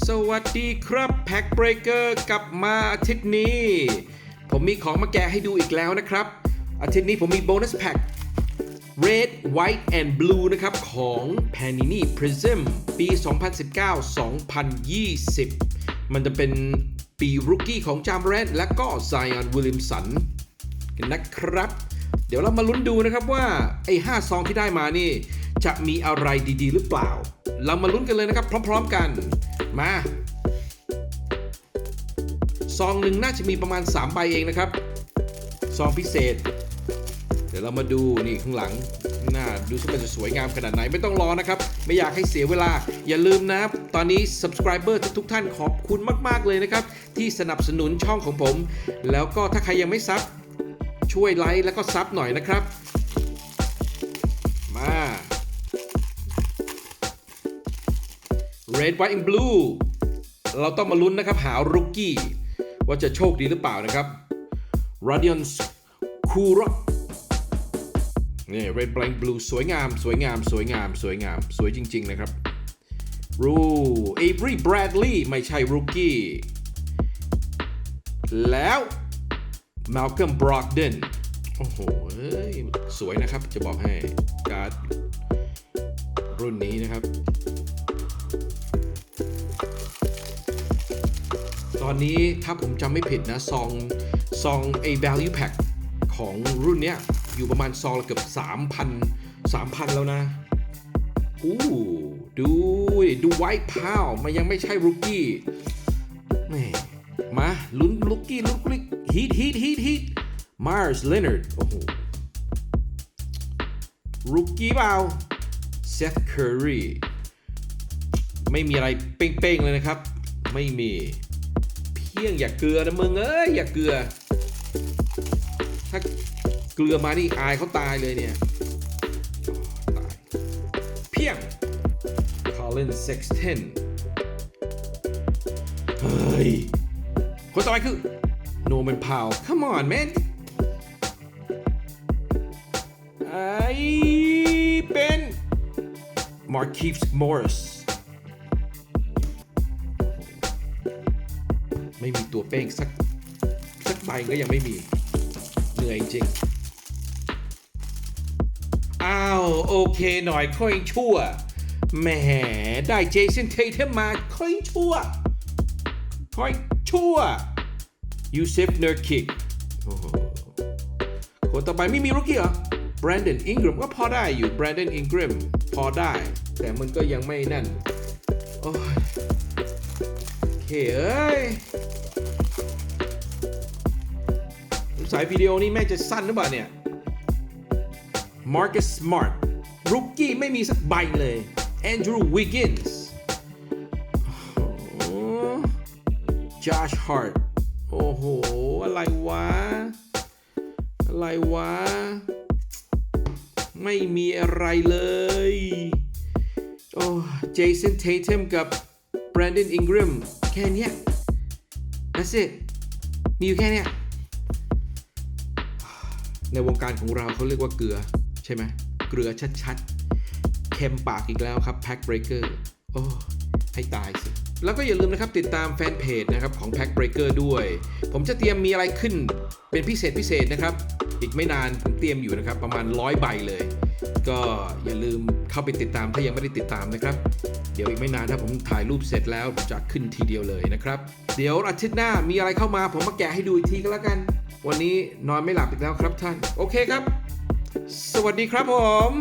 สวัสดีครับแพ็กเบรกเกอร์กลับมาอาทิตย์นี้ ผมมีของมาแกะให้ดูอีกแล้วนะครับ อาทิตย์นี้ผมมีโบนัสแพ็ก Red White and Blue นะครับ ของ Panini Prism ปี 2019-2020 มันจะเป็นปีรุกกี้ของจามแรนและก็ไซออนวิลลิมสันกันนะครับ เดี๋ยวเรามาลุ้นดูนะครับว่า ไอ้5ซองที่ได้มานี่ จะมีอะไรดีๆ หรือเปล่า เรามาลุ้นกันเลยนะครับ พร้อม ๆกัน มา ซองหนึ่งน่าจะมีประมาณ 3 ใบเองนะครับ ซองพิเศษ เดี๋ยวเรามาดูนี่ข้างหลังน้าดูสิมันจะสวยงามขนาดไหนไม่ต้องรอนะครับ ไม่อยากให้เสียเวลา อย่าลืมนะ ตอนนี้ subscriber ทุกท่านขอบคุณมาก ๆ เลยนะครับ ที่สนับสนุนช่องของผม แล้วก็ถ้าใครยังไม่ซับช่วยไลค์แล้วก็ซับหน่อยนะครับ มา Red White and Blue เราต้องมาลุ้นนะครับ หารุกกี้ว่าจะโชคดีหรือเปล่านะครับ Radion c o o r o นี่ Red Blank Blue สวยงาม สวยงาม สวยงาม สวยงาม สวยจริง ๆ นะครับรูเอ v รี b แบรดลีย์ไม่ใช่รุกกี้ แล้ว Malcolm Brogdon โอ้โหเอ้ยสวยนะครับจะบอกให้การ์ดรุ่นนี้นะครับ ตอนนี้ถ้าผมจำไม่ผิดนะ ซองซอง A value pack ของรุ่นเนี้ย อยู่ประมาณซองเกือบ 3,000 3,000 แล้วนะอู้ดูดูไวท์พาวมันยังไม่ใช่รุกกี้แหม่มาลุ้นรุกกี้ลุกลิกฮีทฮีทฮีทฮีทมาร์สเลน a r ดโอ้โหรุกกี้เปล่าเซธเคอรีไม่มีอะไรเป้งๆเลยนะครับ ไม่มี เพียงอย่าเกลือนะมึงเอ้ยอย่าเกลือ ถ้าเกลือมานี่อายเขาตายเลยเนี่ยตายเพียง Colin Sexton เฮ้ยคนต่อไปคือ Norman Powell Come on man ไอเป็น Marquise Morris ไม่มีตัวเป้งสักสักใบก็ยังไม่มี เหนื่อยจริง อ้าว โอเคหน่อยค่อยชั่ว แหม ได้เจสันเทเทมมาค่อยชั่ว ค่อยชั่ว ยูเซฟเนอร์คิกคนต่อไปไม่มีรุกี้เหรอ b r a n d o n Ingram ก็พอได้อยู่ Brandon Ingram พอได้ แต่มันก็ยังไม่นั่น โอ้ยเคเอ้ย สายวิดีโอนี่แม่งจะสั้นหรือเปล่าเนี่ย Marcus Smart รุกกี้ไม่มีสักใบเลย Andrew Wiggins Josh Hart โอ้โห อะไรวะ อะไรวะ ไม่มีอะไรเลย โอ้ Jason Tatum กับ Brandon Ingram แค่เนี้ย That's it มีอยู่แค่เนี้ย ในวงการของเราเขาเรียกว่าเกลือใช่ไหมเกลือชัดๆเค็มปากอีกแล้วครับ Pack Breaker โอ้ให้ตายสิแล้วก็อย่าลืมนะครับ ติดตามแฟนเพจนะครับของ Pack Breaker ด้วย ผมจะเตรียมมีอะไรขึ้นเป็นพิเศษพิเศษนะครับ อีกไม่นานผมเตรียมอยู่นะครับ ประมาณร้อยใบเลย ก็อย่าลืมเข้าไปติดตามถ้ายังไม่ได้ติดตามนะครับ เดี๋ยวอีกไม่นานถ้าผมถ่ายรูปเสร็จแล้วจะขึ้นทีเดียวเลยนะครับ เดี๋ยวอาทิตย์หน้ามีอะไรเข้ามาผมมาแกะให้ดูอีกทีก็แล้วกัน วันนี้นอนไม่หลับอีกแล้วครับท่าน โอเคครับ สวัสดีครับผม